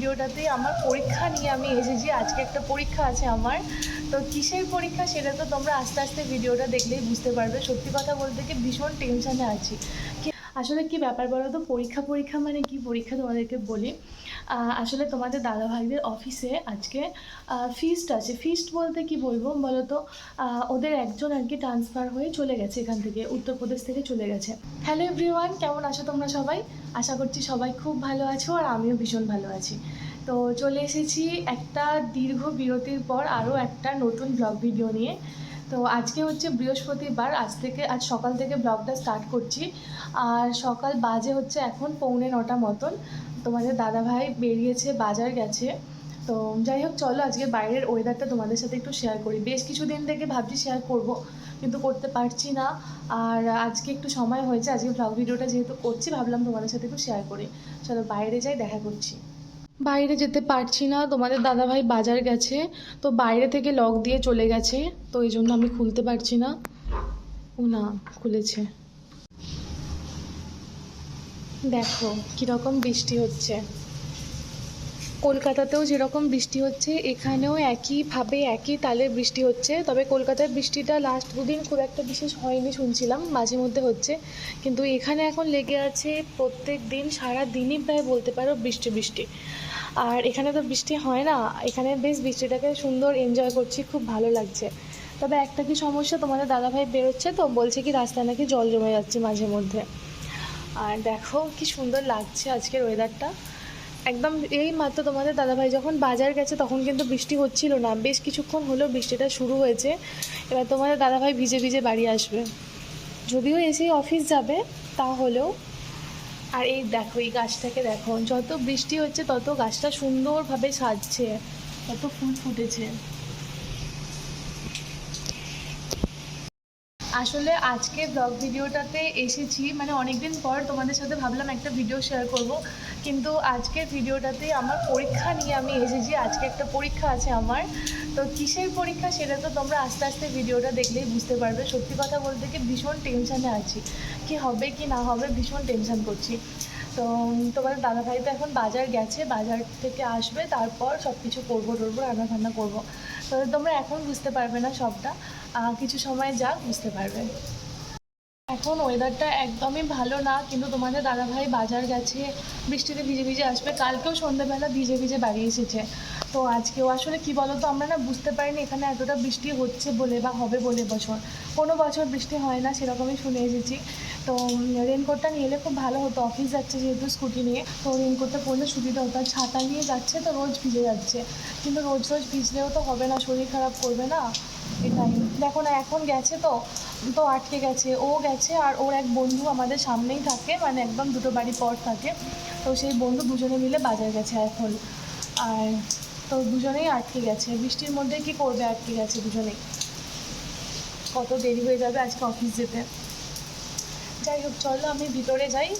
ভিডিওটাতে আমার পরীক্ষা নিয়ে আমি এসেছি। আজকে একটা পরীক্ষা আছে আমার। তো কিসের পরীক্ষা সেটা তো তোমরা আস্তে আস্তে ভিডিওটা দেখলেই বুঝতে পারবে। সত্যি কথা বলতে কি ভীষণ টেনশানে আছি। আসলে কি ব্যাপার বলো তো পরীক্ষা পরীক্ষা মানে কি? পরীক্ষা তোমাদেরকে বলি। আসলে তোমাদের দাদা ভাইদের অফিসে আজকে ফিস্ট আছে। ফিস্ট বলতে কি বলব বলো তো ওদের একজন আর কি ট্রান্সফার হয়ে চলে গেছে এখান থেকে, উত্তরপ্রদেশ থেকে চলে গেছে। হ্যালো এভরিওয়ান কেমন আছো তোমরা সবাই? আশা করছি সবাই খুব ভালো আছো আর আমিও ভীষণ ভালো আছি। তো চলে এসেছি একটা দীর্ঘ বিরতির পর আরও একটা নতুন ব্লগ ভিডিও নিয়ে। তো আজকে হচ্ছে বৃহস্পতিবার, আজ থেকে, আজ সকাল থেকে ব্লগটা স্টার্ট করছি। আর সকাল বাজে হচ্ছে এখন পৌনে নটা মতন। তোমাদের দাদাভাই বেরিয়েছে, বাজার গেছে। তো যাই হোক, চলো আজকে বাইরের ওয়েদারটা তোমাদের সাথে একটু শেয়ার করি। বেশ কিছুদিন থেকে ভাবছি শেয়ার করব, কিন্তু করতে পারছি না। আর আজকে একটু সময় হয়েছে, আজকে ব্লগ ভিডিওটা যেহেতু করছি, ভাবলাম তোমাদের সাথে একটু শেয়ার করি। চলো বাইরে যাই, দেখা করছি। বাইরে যেতে পারছি না। তোমাদের দাদাভাই বাজার গেছে, তো বাইরে থেকে লক দিয়ে চলে গেছে, তো এই জন্য আমি খুলতে পারছি না। ও না, খুলেছে। দেখো, কীরকম বৃষ্টি হচ্ছে। কলকাতাতেও যেরকম বৃষ্টি হচ্ছে, এখানেও একইভাবে একই তালে বৃষ্টি হচ্ছে। তবে কলকাতার বৃষ্টিটা লাস্ট দুদিন খুব একটা বিশেষ হয়নি শুনছিলাম, মাঝে মধ্যে হচ্ছে। কিন্তু এখানে এখন লেগে আছে প্রত্যেক দিন, সারা দিনই প্রায় বলতে পারো বৃষ্টি বৃষ্টি। আর এখানে তো বৃষ্টি হয় না, এখানে বেশ বৃষ্টিটাকে সুন্দর এনজয় করছি, খুব ভালো লাগছে। তবে একটা কি সমস্যা, তোমাদের দাদাভাই বেরোচ্ছে তো, বলছে কি রাস্তায় নাকি জল জমে যাচ্ছে মাঝে মধ্যে। আর দেখো কি সুন্দর লাগছে আজকের ওয়েদারটা একদম এই মাত্র তোমাদের দাদাভাই, যখন বাজার গেছে তখন কিন্তু বৃষ্টি হচ্ছিল না। বেশ কিছুক্ষণ হলেও বৃষ্টিটা শুরু হয়েছে। এবার তোমাদের দাদাভাই ভিজে ভিজে বাড়ি আসবে। যদিও এসে অফিস যাবে তাহলেও আর এই দেখো, এই গাছটাকে দেখো। যত বৃষ্টি হচ্ছে, তত গাছটা সুন্দরভাবে সাজছে, তত ফুল ফুটেছে। আসলে আজকে ব্লগ ভিডিওটাতে এসেছি। মানে অনেকদিন পর তোমাদের সাথে ভাবলাম একটা ভিডিও শেয়ার করব। কিন্তু আজকের ভিডিওটাতে আমার পরীক্ষা নিয়ে আমি এসেছি। আজকে একটা পরীক্ষা আছে আমার। তো কিসের পরীক্ষা সেটা তো তোমরা আস্তে আস্তে ভিডিওটা দেখলেই বুঝতে পারবে। সত্যি কথা বলতে কি ভীষণ টেনশানে আছি। কি হবে, কি না হবে ভীষণ টেনশন করছি। তো তোমার দাদাভাই তো এখন বাজার গেছে। বাজার থেকে আসবে। তারপর সব কিছু করব টরবো রান্না ফান্না করব। তো তোমরা এখন বুঝতে পারবে না সবটা। কিছু সময় যাক, বুঝতে পারবে। এখন ওয়েদারটা একদমই ভালো না, কিন্তু তোমাদের দাদাভাই বাজার গেছে, বৃষ্টিতে ভিজে ভিজে আসবে। কালকেও সন্ধ্যাবেলা ভিজে ভিজে বাড়ি এসেছে। তো আজকেও আসলে কি বলো তো আমরা না বুঝতে পারিনি এখানে এতটা বৃষ্টি হচ্ছে বলে বা হবে বলে বছর। কোনো বছর বৃষ্টি হয় না, সেরকমই শুনে এসেছি। তো রেনকোটটা নিয়ে এলে খুব ভালো হতো অফিস যাচ্ছে যেহেতু স্কুটি নিয়ে। তো রেনকোটটা পরলে সুবিধা হতো, আর ছাতা নিয়ে যাচ্ছে তো রোজ ভিজে যাচ্ছে। কিন্তু রোজ রোজ ভিজলেও তো হবে না, শরীর খারাপ করবে না। এটাই দেখো না, এখন গেছে তো তো আটকে গেছে। ও গেছে আর ওর এক বন্ধু আমাদের সামনেই থাকে মানে একদম দুটো বাড়ি পর থাকে। তো সেই বন্ধু দুজনে মিলে বাজার গেছে এখন। আর তো দুজনেই আটকে গেছে। বৃষ্টির মধ্যে কি করবে আটকে গেছে দুজনেই? কত দেরি হয়ে যাবে আজকে অফিস যেতে। যাই হোক, চলো আমি ভিতরে যাই।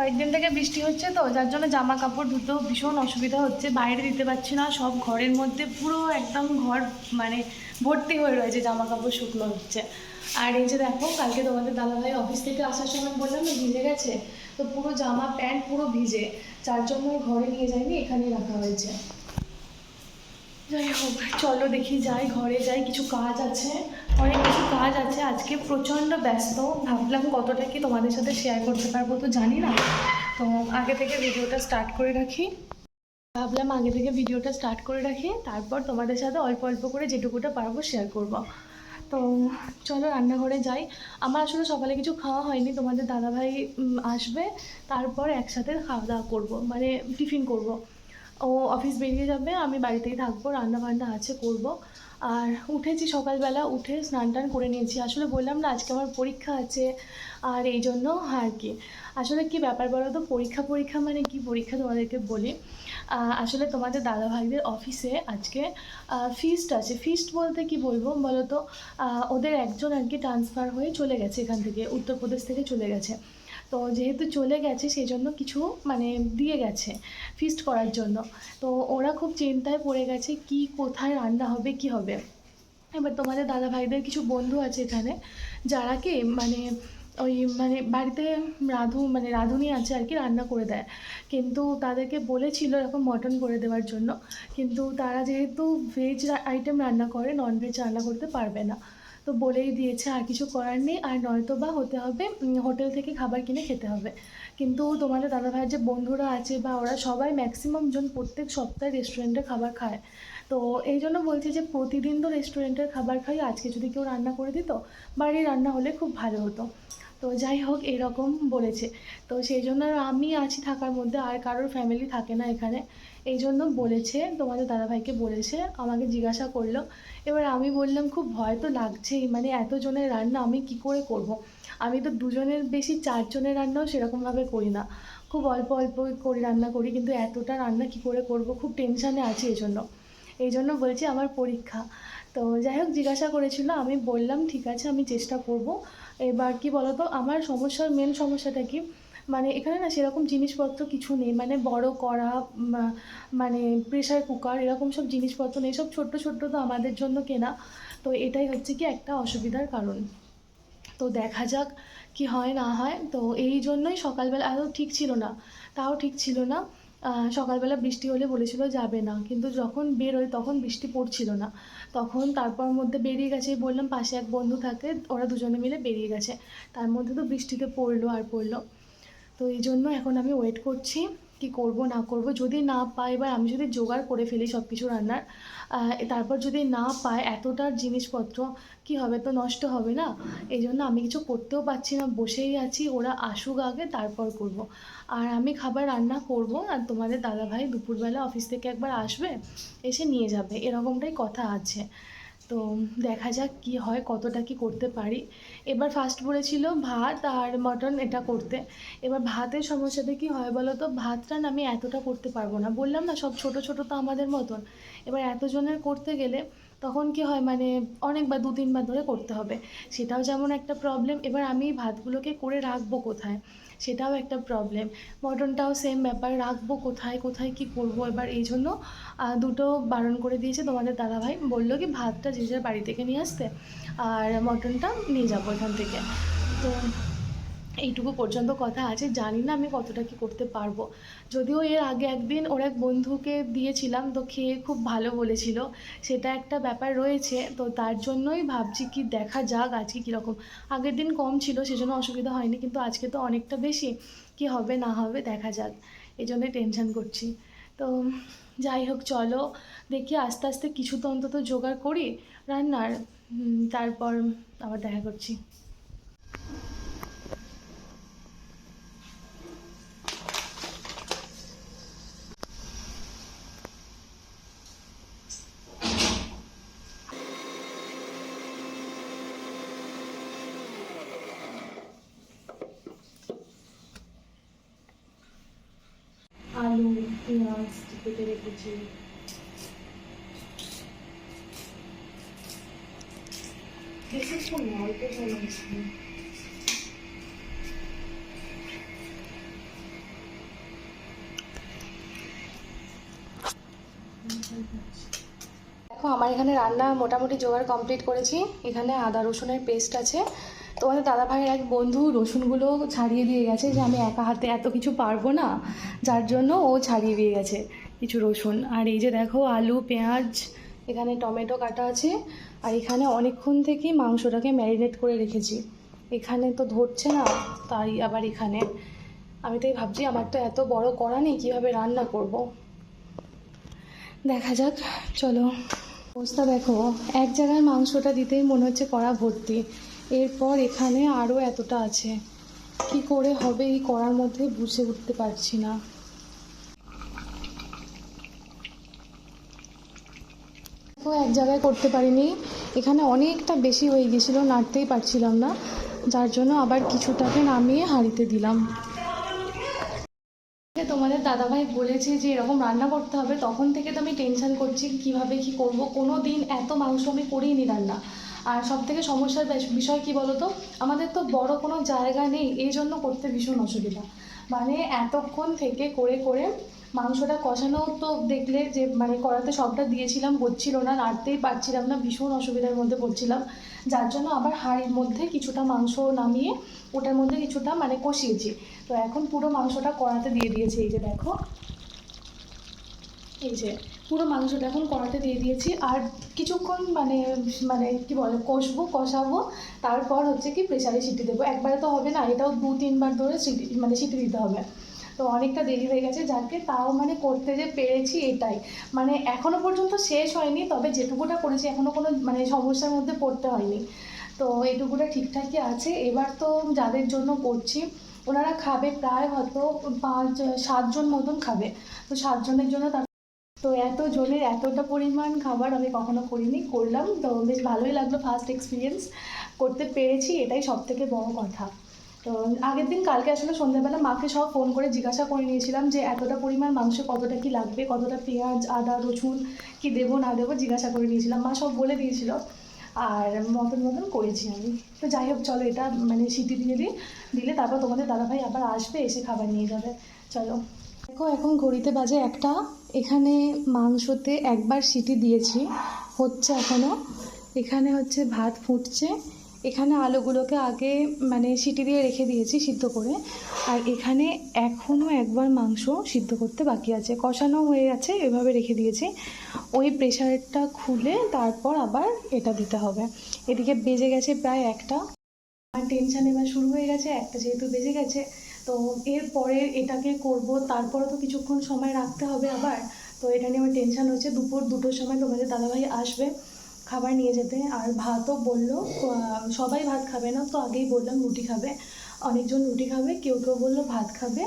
কয়েকদিন থেকে বৃষ্টি হচ্ছে তো, যার জন্য জামা কাপড় ধুতেও ভীষণ অসুবিধা হচ্ছে। বাইরে দিতে পারছি না, সব ঘরের মধ্যে পুরো একদম ঘর মানে ভর্তি হয়ে রয়েছে জামা কাপড় শুকনো হচ্ছে। আর এই যে দেখো, কালকে তোমাদের দাদাভাই অফিস থেকে আসার সময় বললাম ভিজে গেছে? তো পুরো জামা, প্যান্ট পুরো ভিজে, যার জন্য ঘরে নিয়ে যাইনি এখানেই রাখা হয়েছে। যাই হোক, চলো দেখি, যাই, ঘরে যাই, কিছু কাজ আছে। অনেক কিছু কাজ আছে। আজকে প্রচণ্ড ব্যস্ত। ভাবলাম কতটা কি তোমাদের সাথে শেয়ার করতে পারব তো জানি না। তো আগে থেকে ভিডিওটা স্টার্ট করে রাখি। ভাবলাম আগে থেকে ভিডিওটা স্টার্ট করে রাখি। তারপর তোমাদের সাথে অল্প অল্প করে যেটুকুটা পারব শেয়ার করব। তো চলো রান্নাঘরে যাই। আমার আসলে সকালে কিছু খাওয়া হয়নি। তোমাদের দাদাভাই আসবে। তারপর একসাথে খাওয়া দাওয়া করব। মানে টিফিন করব। ও অফিস বেরিয়ে যাবে, আমি বাড়িতেই থাকব রান্না বান্না আছে, করব। আর উঠেছি সকালবেলা, উঠে স্নান টান করে নিয়েছি। আসলে বললাম না, আজকে আমার পরীক্ষা আছে, আর এই জন্য আর কি। আসলে কি ব্যাপার বলো তো? পরীক্ষা পরীক্ষা মানে কি? পরীক্ষা তোমাদেরকে বলি। আসলে তোমাদের দাদা ভাইদের অফিসে আজকে ফিস্ট আছে। ফিস্ট বলতে কি বলব বলো তো? ওদের একজন আর কি ট্রান্সফার হয়ে চলে গেছে এখান থেকে, উত্তরপ্রদেশ থেকে চলে গেছে। তো যেহেতু চলে গেছে সেই জন্য কিছু মানে দিয়ে গেছে ফিস্ট করার জন্য। তো ওরা খুব চিন্তায় পড়ে গেছে কি কোথায় রান্না হবে, কি হবে। এবার তোমাদের দাদা ভাইদের কিছু বন্ধু আছে এখানে, যারা কি মানে ওই মানে বাড়িতে রাঁধু মানে রাঁধুনি আছে আর কি, রান্না করে দেয়। কিন্তু তাদেরকে বলেছিল এরকম মটন করে দেওয়ার জন্য। কিন্তু তারা যেহেতু ভেজ আইটেম রান্না করে নন ভেজ রান্না করতে পারবে না। তো বলেই দিয়েছে, আর কিছু করার নেই, আর নয়তো বা হতে হবে হোটেল থেকে খাবার কিনে খেতে হবে। কিন্তু তোমাদের দাদাভাইয়ের যে বন্ধুরা আছে বা ওরা সবাই ম্যাক্সিমাম জন প্রত্যেক সপ্তাহে রেস্টুরেন্টে খাবার খায়। তো এই জন্য বলছি যে প্রতিদিন তো রেস্টুরেন্টের খাবার খাই, আজকে যদি কেউ রান্না করে দিত, বাড়ির রান্না হলে খুব ভালো হতো। তো যাই হোক, এরকম বলেছে। তো সেই জন্য আমি আছি থাকার মধ্যে, আর কারোর ফ্যামিলি থাকে না এখানে। এই জন্য বলেছে, তোমাদের দাদাভাইকে বলেছে, আমাকে জিজ্ঞাসা করল। এবার আমি বললাম, খুব ভয় তো লাগছেই মানে এতজনের রান্না আমি কি করে করব। আমি তো দুজনের বেশি, চারজনের রান্নাও সেরকমভাবে করি না। খুব অল্প অল্প করে রান্না করি, কিন্তু এতটা রান্না কি করে করব? খুব টেনশানে আছি এই জন্য এই জন্য বলছি আমার পরীক্ষা। তো যাই হোক, জিজ্ঞাসা করেছিল, আমি বললাম, ঠিক আছে, আমি চেষ্টা করব। এবার কি বলতো, আমার সমস্যার মেন সমস্যাটা কি? মানে এখানে না সেরকম জিনিসপত্র কিছু নেই। মানে বড় করা মানে প্রেশার কুকার এরকম সব জিনিসপত্র নেই। সব ছোট্ট ছোট্ট তো আমাদের জন্য কেনা। তো এটাই হচ্ছে কি একটা অসুবিধার কারণ। তো দেখা যাক কি হয়, না হয়। তো এই জন্যই সকালবেলা, আরও ঠিক ছিল না। তাও ঠিক ছিল না। সকালবেলা বৃষ্টি হলে বলেছিল যাবে না। কিন্তু যখন বেরোয় তখন বৃষ্টি পড়ছিল না। তখন তারপর মধ্যে বেরিয়ে গেছে। বললাম, পাশে এক বন্ধু থাকে, ওরা দুজনে মিলে বেরিয়ে গেছে। তার মধ্যে তো বৃষ্টিতে পড়ল আর পড়ল। তো এই জন্য এখন আমি ওয়েট করছি কি করব, না করব। যদি না পাই এবার আমি যদি জোগাড় করে ফেলি সব কিছু রান্নার তারপর যদি না পাই এতটার জিনিসপত্র, কি হবে? তো নষ্ট হবে না। এই জন্য আমি কিছু করতেও পারছি না, বসেই আছি। ওরা আসুক আগে, তারপর করব। আর আমি খাবার রান্না করব, আর তোমাদের দাদাভাই দুপুরবেলা অফিস থেকে একবার আসবে, এসে নিয়ে যাবে। এরকমটাই কথা আছে। তো দেখা যাক কি হয়, কতটা কি করতে পারি। এবার ফার্স্ট বলেছিল ভাত আর মটন এটা করতে। এবার ভাতের সমস্যাতে কি হয় বলো তো ভাতটা না আমি এতটা করতে পারব না। বললাম না, সব ছোট ছোট তো আমাদের মতন। এবার এতজনের করতে গেলে তখন কি হয় মানে অনেকবার দু তিনবার ধরে করতে হবে। সেটাও যেমন একটা প্রবলেম এবার আমি ভাতগুলোকে করে রাখব কোথায়? সেটাও একটা প্রবলেম মটনটাও সেম ব্যাপার, রাখব কোথায় কোথায় কি করব? এবার এই জন্য দুটো বারণ করে দিয়েছে তোমাদের দাদাভাই। বলল কি, ভাতটা যে যার বাড়ি থেকে নিয়ে আসতে, আর মটনটা নিয়ে যাব এখান থেকে। তো এইটুকু পর্যন্ত কথা আছে, জানি না আমি কতটা কি করতে পারব। যদিও এর আগে একদিন ওর এক বন্ধুকে দিয়েছিলাম, তো খেয়ে খুব ভালো বলেছিল। সেটা একটা ব্যাপার রয়েছে, তো তার জন্যই ভাবছি কি দেখা যাক আজকে কীরকম আগের দিন কম ছিল, সেজন্য অসুবিধা হয়নি, কিন্তু আজকে তো অনেকটা বেশি। কি হবে, না হবে, দেখা যাক। এই জন্যই টেনশন করছি। তো যাই হোক, চলো। দেখি আস্তে আস্তে কিছু তো অন্তত জোগাড় করি রান্নার। তারপর আবার দেখা করছি আলু পেঁয়াজ বেশিক্ষণ না অল্প সময় ছিল দেখো, আমার এখানে রান্না মোটামুটি জোগাড় কমপ্লিট করেছি। এখানে আদা রসুনের পেস্ট আছে। তোমাদের দাদা ভাইয়ের এক বন্ধু রসুনগুলো ছাড়িয়ে দিয়ে গেছে যে আমি একা হাতে এত কিছু পারব না, যার জন্য ও ছাড়িয়ে দিয়ে গেছে। কিছু রসুন। আর এই যে দেখো, আলু, পেঁয়াজ, এখানে টমেটো কাটা আছে। আর এখানে অনেকক্ষণ থেকেই মাংসটাকে ম্যারিনেট করে রেখেছি। এখানে তো ধরছে না, তাই আবার এখানে। আমি তাই ভাবছি, আমার তো এত বড় কড়া নেই, কীভাবে রান্না করব। দেখা যাক, চলো। অবস্থা দেখো, এক জায়গায় মাংসটা দিতেই মনে হচ্ছে কড়া ভর্তি। এরপর এখানে আরও এতটা আছে। কি করে হবে এই কড়ার মধ্যে বুঝে উঠতে পারছি না। দেখো এক জায়গায় করতে পারিনি। এখানে অনেকটা বেশি হয়ে গেছিল, নাড়তেই পারছিলাম না। যার জন্য আবার কিছুটাকে নামিয়ে হাঁড়িতে দিলাম। তোমাদের দাদাভাই বলেছে যে এরকম রান্না করতে হবে, তখন থেকে তো আমি টেনশন করছি কীভাবে কি করব। কোনো দিন এত মাংস আমি করিনি রান্না। আর সব থেকে সমস্যার বিষয় কি বলতো? আমাদের তো বড় কোনো জায়গা নেই এই জন্য করতে ভীষণ অসুবিধা। মানে এতক্ষণ থেকে করে করে মাংসটা কষানো তো দেখলে যে মানে কড়াতে সবটা দিয়েছিলাম, হচ্ছিল না, নাড়তেই পারছিলাম না, ভীষণ অসুবিধার মধ্যে পড়ছিলাম। যার জন্য আবার হাঁড়ির মধ্যে কিছুটা মাংস নামিয়ে ওটার মধ্যে কিছুটা মানে কষিয়েছি। তো এখন পুরো মাংসটা কড়াতে দিয়ে দিয়েছি, এই যে দেখো। এই যে, পুরো মাংসটা এখন কড়াতে দিয়ে দিয়েছি। আর কিছুক্ষণ মানে মানে কি বলে, কষবো, কষাবো, তারপর হচ্ছে কি প্রেশারে সিটি দেবো। একবারে তো হবে না, এটাও দু তিনবার ধরে সিটি মানে সিটি দিতে হবে। তো অনেকটা দেরি হয়ে গেছে, যাকে তাও মানে করতে যে পেরেছি এটাই। মানে এখনও পর্যন্ত শেষ হয়নি, তবে যেটুকুটা করেছি এখনও কোনো মানে সমস্যার মধ্যে পড়তে হয়নি। তো এইটুকুটা ঠিকঠাকই আছে। এবার তো যাদের জন্য করছি, ওনারা খাবে প্রায় হয়তো পাঁচ, সাতজন মতন খাবে। তো সাতজনের জন্য তার তো এত জনের এতটা পরিমাণ খাবার আমি কখনো করিনি, করলাম। তো বেশ ভালোই লাগল ফার্স্ট এক্সপিরিয়েন্স করতে পেরেছি, এটাই সব থেকে বড় কথা। তো আগের দিন কালকে আসলে সন্ধ্যাবেলা মাকে সব ফোন করে জিজ্ঞাসা করে নিয়েছিলাম যে এতটা পরিমাণ মাংস কতটা কি লাগবে, কতটা পেঁয়াজ, আদা, রসুন কি দেবো, না দেবো জিজ্ঞাসা করে নিয়েছিলাম। মা সব বলে দিয়েছিল আর মতন মতন করেছি আমি। তো যাই হোক, চলো এটা মানে সিটি দিয়ে দিই, দিলে তারপর তোমাদের দাদাভাই আবার আসবে, এসে খাবার নিয়ে যাবে। চলো। দেখো, এখন ঘড়িতে বাজে একটা। এখানে মাংসতে একবার সিটি দিয়েছি, হচ্ছে এখনও এখানে হচ্ছে ভাত ফুটছে। এখানে আলুগুলোকে আগে মানে সিটি দিয়ে রেখে দিয়েছি সিদ্ধ করে। আর এখানে এখনও একবার মাংস সিদ্ধ করতে বাকি আছে। কষানো হয়ে গেছে, এভাবে রেখে দিয়েছি। ওই প্রেশারটা খুলে তারপর আবার এটা দিতে হবে। এদিকে বেজে গেছে প্রায় একটা। আর টেনশন এবার শুরু হয়ে গেছে, একটা যেহেতু বেজে গেছে, তো এরপরে এটাকে করব। তারপরে তো কিছুক্ষণ সময় রাখতে হবে আবার। তো এটা নিয়ে আমার টেনশান হচ্ছে, দুপুর দুটোর সময় তোমাদের দাদাভাই আসবে। খাবার নিয়ে যেতে। আর ভাতও বলল সবাই ভাত খাবে না, তো আগেই বললাম রুটি খাবে। অনেকজন রুটি খাবে, কেউ কেউ বলল ভাত খাবে।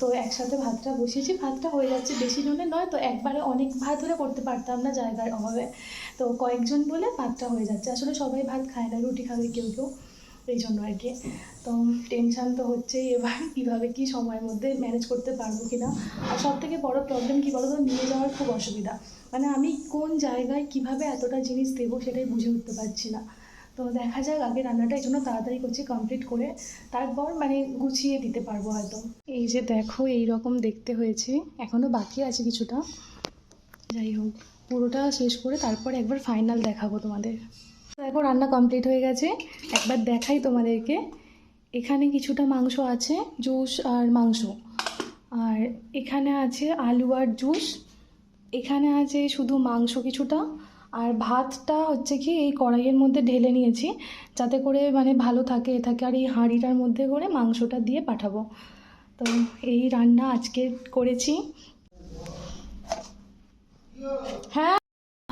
তো একসাথে ভাতটা বসিয়েছি, ভাতটা হয়ে যাচ্ছে বেশি জনের নয়, তো একবারে অনেক ভাত হলে করতে পারতাম না জায়গার অভাবে। তো কয়েকজন বলে ভাতটা হয়ে যাচ্ছে। আসলে সবাই ভাত খায় না, রুটি খাবে কেউ কেউ। এই জন্য আর কি। তো টেনশান তো হচ্ছেই এবার কীভাবে কি সময়ের মধ্যে ম্যানেজ করতে পারব কি না আর সব থেকে বড় প্রবলেম কী বলো তো নিয়ে যাওয়ার খুব অসুবিধা। মানে আমি কোন জায়গায় কীভাবে এতটা জিনিস দেবো সেটাই বুঝে উঠতে পারছি না। তো দেখা যাক, আগে রান্নাটা এই জন্য তাড়াতাড়ি করছি কমপ্লিট করে তারপর মানে গুছিয়ে দিতে পারব হয়তো। এই যে দেখো, এই রকম দেখতে হয়েছে। এখনও বাকি আছে কিছুটা। যাই হোক, পুরোটা শেষ করে তারপর একবার ফাইনাল দেখাবো তোমাদের। দেখো রান্না কমপ্লিট হয়ে গেছে। একবার দেখাই তোমাদেরকে। এখানে কিছুটা মাংস আছে, জুস আর মাংস। আর এখানে আছে আলু আর জুস। এখানে আছে শুধু মাংস কিছুটা। আর ভাতটা হচ্ছে কি, এই কড়াইয়ের মধ্যে ঢেলে নিয়েছি। যাতে করে মানে ভালো থাকে, এ থাকে। আর এই হাঁড়িটার মধ্যে করে মাংসটা দিয়ে পাঠাবো। তো এই রান্না আজকে করেছি। হ্যাঁ?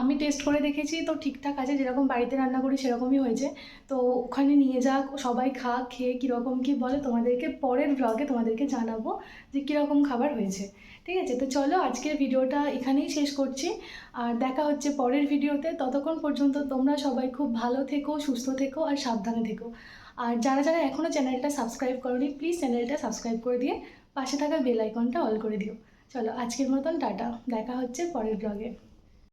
আমি টেস্ট করে দেখেছি, তো ঠিকঠাক আছে, যেরকম বাড়িতে রান্না করি সেরকমই হয়েছে। তো ওখানে নিয়ে যাক, সবাই খা খেয়ে কীরকম কী বলে তোমাদেরকে পরের ব্লগে তোমাদেরকে জানাব যে কীরকম খাবার হয়েছে। ঠিক আছে? তো চলো আজকের ভিডিওটা এখানেই শেষ করছি। আর দেখা হচ্ছে পরের ভিডিওতে। ততক্ষণ পর্যন্ত তোমরা সবাই খুব ভালো থেকো, সুস্থ থেকো আর সাবধানে থেকো। আর যারা যারা এখনও চ্যানেলটা সাবস্ক্রাইব করনি প্লিজ চ্যানেলটা সাবস্ক্রাইব করে দিয়ে পাশে থাকা বেল আইকনটা অল করে দিও। চলো আজকের মতন টাটা। দেখা হচ্ছে পরের ব্লগে